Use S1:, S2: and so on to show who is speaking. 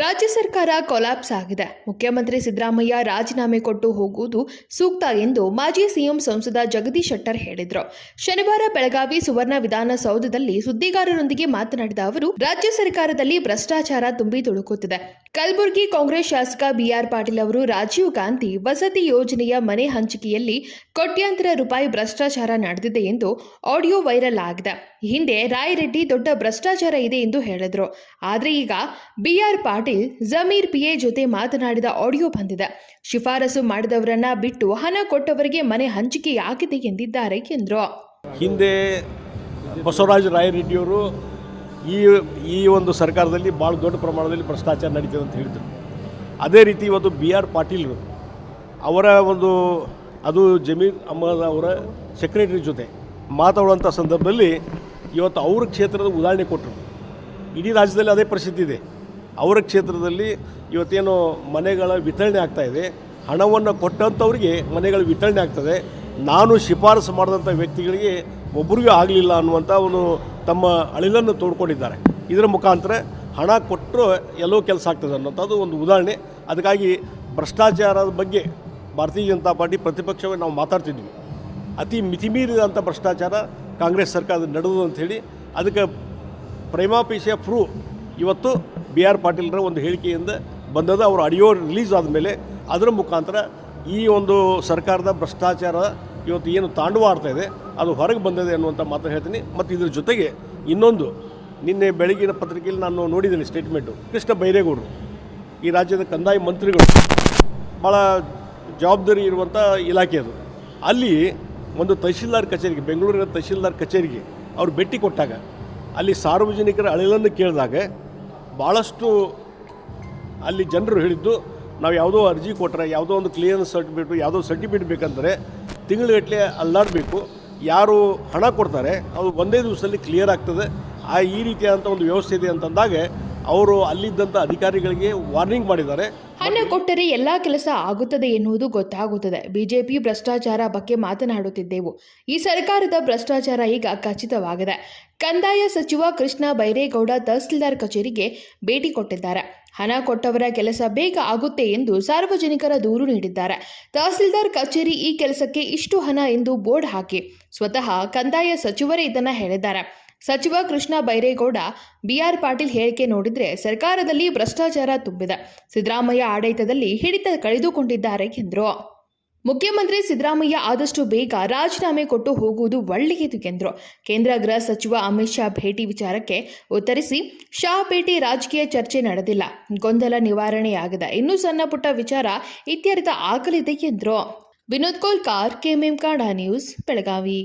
S1: ರಾಜ್ಯ ಸರ್ಕಾರ ಕೊಲಾಪ್ಸ್ ಆಗಿದೆ ಮುಖ್ಯಮಂತ್ರಿ ಸಿದ್ದರಾಮಯ್ಯ ರಾಜೀನಾಮೆ ಕೊಟ್ಟು ಹೋಗುವುದು ಸೂಕ್ತ ಎಂದು ಮಾಜಿ ಸಿಎಂ ಸಂಸದ ಜಗದೀಶ್ ಶೆಟ್ಟರ್ ಹೇಳಿದರು ಶನಿವಾರ ಬೆಳಗಾವಿ ಸುವರ್ಣ ವಿಧಾನಸೌಧದಲ್ಲಿ ಸುದ್ದಿಗಾರರೊಂದಿಗೆ ಮಾತನಾಡಿದ ಅವರು ರಾಜ್ಯ ಸರ್ಕಾರದಲ್ಲಿ ಭ್ರಷ್ಟಾಚಾರ ತುಂಬಿ ತುಳುಕುತ್ತಿದೆ ಕಲಬುರಗಿ ಕಾಂಗ್ರೆಸ್ ಶಾಸಕ ಬಿಆರ್ ಪಾಟೀಲ್ ಅವರು ರಾಜೀವ್ ಗಾಂಧಿ ವಸತಿ ಯೋಜನೆಯ ಮನೆ ಹಂಚಿಕೆಯಲ್ಲಿ ಕೋಟ್ಯಾಂತರ ರೂಪಾಯಿ ಭ್ರಷ್ಟಾಚಾರ ನಡೆದಿದೆ ಎಂದು ಆಡಿಯೋ ವೈರಲ್ ಆಗಿದೆ ಹಿಂದೆ ರಾಯರೆಡ್ಡಿ ದೊಡ್ಡ ಭ್ರಷ್ಟಾಚಾರ ಇದೆ ಎಂದು ಹೇಳಿದರು ಆದರೆ ಈಗ ಬಿಆರ್ ಪಾಟೀಲ್ ಜಮೀರ್ ಪಿಎ ಜೊತೆ ಮಾತನಾಡಿದ ಆಡಿಯೋ ಬಂದಿದೆ ಶಿಫಾರಸು ಮಾಡಿದವರನ್ನ ಬಿಟ್ಟು ಹಣ ಕೊಟ್ಟವರಿಗೆ ಮನೆ ಹಂಚಿಕೆಯಾಗಿದೆ ಎಂದಿದ್ದಾರೆ ಎಂದರು
S2: ಹಿಂದೆ ಬಸವರಾಜ ಈ ಈ ಒಂದು ಸರ್ಕಾರದಲ್ಲಿ ಭಾಳ ದೊಡ್ಡ ಪ್ರಮಾಣದಲ್ಲಿ ಭ್ರಷ್ಟಾಚಾರ ನಡೀತದೆ ಅಂತ ಹೇಳಿದರು ಅದೇ ರೀತಿ ಇವತ್ತು ಬಿ ಆರ್ ಪಾಟೀಲ್ ಅವರ ಒಂದು ಅದು ಜಮೀರ್ ಅಹಮದ್ ಅವರ ಸೆಕ್ರೆಟರಿ ಜೊತೆ ಮಾತಾಡುವಂಥ ಸಂದರ್ಭದಲ್ಲಿ ಇವತ್ತು ಅವ್ರ ಕ್ಷೇತ್ರದ ಉದಾಹರಣೆ ಕೊಟ್ಟರು ಇಡೀ ರಾಜ್ಯದಲ್ಲಿ ಅದೇ ಪರಿಸ್ಥಿತಿ ಇದೆ ಅವರ ಕ್ಷೇತ್ರದಲ್ಲಿ ಇವತ್ತೇನು ಮನೆಗಳ ವಿತರಣೆ ಆಗ್ತಾಯಿದೆ ಹಣವನ್ನು ಕೊಟ್ಟಂಥವ್ರಿಗೆ ಮನೆಗಳ ವಿತರಣೆ ಆಗ್ತದೆ ನಾನು ಶಿಫಾರಸು ಮಾಡಿದಂಥ ವ್ಯಕ್ತಿಗಳಿಗೆ ಒಬ್ಬರಿಗೂ ಆಗಲಿಲ್ಲ ಅನ್ನುವಂಥ ಅವನು ತಮ್ಮ ಅಳಿಲನ್ನು ತೋಡ್ಕೊಂಡಿದ್ದಾರೆ ಇದರ ಮುಖಾಂತರ ಹಣ ಕೊಟ್ಟರು ಎಲ್ಲೋ ಕೆಲಸ ಆಗ್ತದೆ ಅನ್ನೋಂಥದ್ದು ಒಂದು ಉದಾಹರಣೆ ಅದಕ್ಕಾಗಿ ಭ್ರಷ್ಟಾಚಾರದ ಬಗ್ಗೆ ಭಾರತೀಯ ಜನತಾ ಪಾರ್ಟಿ ಪ್ರತಿಪಕ್ಷವೇ ನಾವು ಮಾತಾಡ್ತಿದ್ವಿ ಅತಿ ಮಿತಿಮೀರಿದಂಥ ಭ್ರಷ್ಟಾಚಾರ ಕಾಂಗ್ರೆಸ್ ಸರ್ಕಾರದ ನಡೆದು ಅಂಥೇಳಿ ಅದಕ್ಕೆ ಪ್ರೈಮಾಪೇಶಿಯ ಪ್ರೂ ಇವತ್ತು ಬಿ ಆರ್ ಪಾಟೀಲ್ರ ಒಂದು ಹೇಳಿಕೆಯಿಂದ ಬಂದದ ಅವರು ಆಡಿಯೋ ರಿಲೀಸ್ ಆದಮೇಲೆ ಅದರ ಮುಖಾಂತರ ಈ ಒಂದು ಸರ್ಕಾರದ ಭ್ರಷ್ಟಾಚಾರ ಇವತ್ತು ಏನು ಆಡ್ತಾ ಇದೆ ಅದು ಹೊರಗೆ ಬಂದಿದೆ ಅನ್ನುವಂಥ ಮಾತ್ರ ಹೇಳ್ತೀನಿ ಮತ್ತು ಇದ್ರ ಜೊತೆಗೆ ಇನ್ನೊಂದು ನಿನ್ನೆ ಬೆಳಗಿನ ಪತ್ರಿಕೆಯಲ್ಲಿ ನಾನು ನೋಡಿದ್ದೀನಿ ಸ್ಟೇಟ್ಮೆಂಟು ಕೃಷ್ಣ ಬೈರೇಗೌಡರು ಈ ರಾಜ್ಯದ ಕಂದಾಯ ಮಂತ್ರಿಗಳು ಭಾಳ ಜವಾಬ್ದಾರಿ ಇರುವಂಥ ಇಲಾಖೆ ಅದು ಅಲ್ಲಿ ಒಂದು ತಹಶೀಲ್ದಾರ್ ಕಚೇರಿಗೆ ಬೆಂಗಳೂರಿನ ತಹಶೀಲ್ದಾರ್ ಕಚೇರಿಗೆ ಅವ್ರು ಭೇಟಿ ಕೊಟ್ಟಾಗ ಅಲ್ಲಿ ಸಾರ್ವಜನಿಕರ ಅಳಿಲನ್ನು ಕೇಳಿದಾಗ ಭಾಳಷ್ಟು ಅಲ್ಲಿ ಜನರು ಹೇಳಿದ್ದು ನಾವು ಯಾವುದೋ ಅರ್ಜಿ ಕೊಟ್ಟರೆ ಯಾವುದೋ ಒಂದು ಕ್ಲಿಯರೆನ್ಸ್ ಸರ್ಟಿಫಿಕೇಟು ಯಾವುದೋ ಸರ್ಟಿಫಿಕೇಟ್ ಬೇಕಂದರೆ ತಿಂಗಳಗಟ್ಟಲೆ ಅಲ್ಲಾಡಬೇಕು ಯಾರು ಹಣ ಕೊಡ್ತಾರೆ ಅದು ಒಂದೇ ದಿವಸದಲ್ಲಿ ಕ್ಲಿಯರ್ ಆಗ್ತದೆ ಆ ಈ ರೀತಿಯಾದಂಥ ಒಂದು ವ್ಯವಸ್ಥೆ ಇದೆ ಅಂತಂದಾಗ ಅವರು ಅಲ್ಲಿದ್ದಂಥ ಅಧಿಕಾರಿಗಳಿಗೆ ವಾರ್ನಿಂಗ್ ಮಾಡಿದ್ದಾರೆ
S1: ಹಣ ಕೊಟ್ಟರೆ ಎಲ್ಲ ಕೆಲಸ ಆಗುತ್ತದೆ ಎನ್ನುವುದು ಗೊತ್ತಾಗುತ್ತದೆ ಬಿಜೆಪಿ ಭ್ರಷ್ಟಾಚಾರ ಬಗ್ಗೆ ಮಾತನಾಡುತ್ತಿದ್ದೆವು ಈ ಸರ್ಕಾರದ ಭ್ರಷ್ಟಾಚಾರ ಈಗ ಖಚಿತವಾಗಿದೆ ಕಂದಾಯ ಸಚಿವ ಕೃಷ್ಣ ಬೈರೇಗೌಡ ತಹಸೀಲ್ದಾರ್ ಕಚೇರಿಗೆ ಭೇಟಿ ಕೊಟ್ಟಿದ್ದಾರೆ ಹಣ ಕೊಟ್ಟವರ ಕೆಲಸ ಬೇಗ ಆಗುತ್ತೆ ಎಂದು ಸಾರ್ವಜನಿಕರ ದೂರು ನೀಡಿದ್ದಾರೆ ತಹಸೀಲ್ದಾರ್ ಕಚೇರಿ ಈ ಕೆಲಸಕ್ಕೆ ಇಷ್ಟು ಹಣ ಎಂದು ಬೋರ್ಡ್ ಹಾಕಿ ಸ್ವತಃ ಕಂದಾಯ ಸಚಿವರೇ ಇದನ್ನು ಹೇಳಿದ್ದಾರೆ ಸಚಿವ ಕೃಷ್ಣ ಬೈರೇಗೌಡ ಬಿಆರ್ ಪಾಟೀಲ್ ಹೇಳಿಕೆ ನೋಡಿದ್ರೆ ಸರ್ಕಾರದಲ್ಲಿ ಭ್ರಷ್ಟಾಚಾರ ತುಂಬಿದೆ ಸಿದ್ದರಾಮಯ್ಯ ಆಡಳಿತದಲ್ಲಿ ಹಿಡಿತ ಕಳೆದುಕೊಂಡಿದ್ದಾರೆ ಎಂದರು ಮುಖ್ಯಮಂತ್ರಿ ಸಿದ್ದರಾಮಯ್ಯ ಆದಷ್ಟು ಬೇಗ ರಾಜೀನಾಮೆ ಕೊಟ್ಟು ಹೋಗುವುದು ಒಳ್ಳೆಯದು ಎಂದರು ಕೇಂದ್ರ ಗೃಹ ಸಚಿವ ಅಮಿತ್ ಶಾ ಭೇಟಿ ವಿಚಾರಕ್ಕೆ ಉತ್ತರಿಸಿ ಶಾ ಭೇಟಿ ರಾಜಕೀಯ ಚರ್ಚೆ ನಡೆದಿಲ್ಲ ಗೊಂದಲ ನಿವಾರಣೆಯಾಗದ ಇನ್ನೂ ಸಣ್ಣ ಪುಟ್ಟ ವಿಚಾರ ಇತ್ಯರ್ಥ ಆಗಲಿದೆ ಎಂದರು ವಿನೋದ್ ಕೋಲ್ಕಾರ್ ಕೆಎಂಎಂ ಕಾಡಾ ನ್ಯೂಸ್ ಬೆಳಗಾವಿ